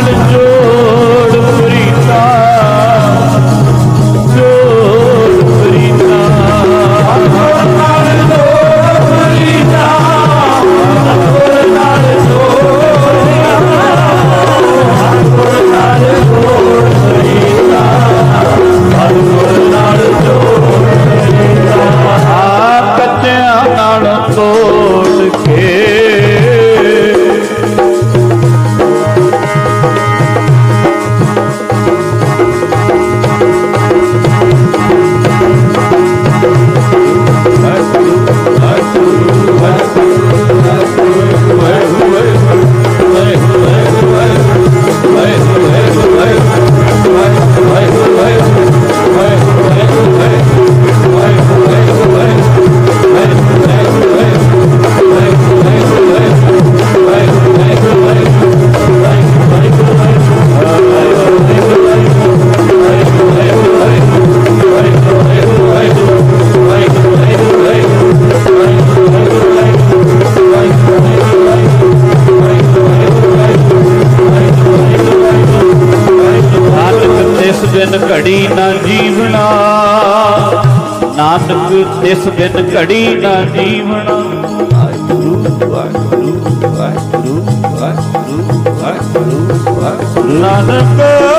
Hallelujah. ਤਿਸ ਬਿਨ ਘੜੀ ਨਾ ਜੀਵਣਾ ਨਾਨਕ ਤਿਸ ਬਿਨ ਘੜੀ ਨਾ ਜੀਵਣਾ। ਵਾਹਿਗੁਰੂ ਵਾਹਿਗੁਰੂ ਵਾਹਿਗੁਰੂ ਵਾਹਿਗੁਰੂ ਵਾਹਿਗੁਰੂ। ਨਾਨਕ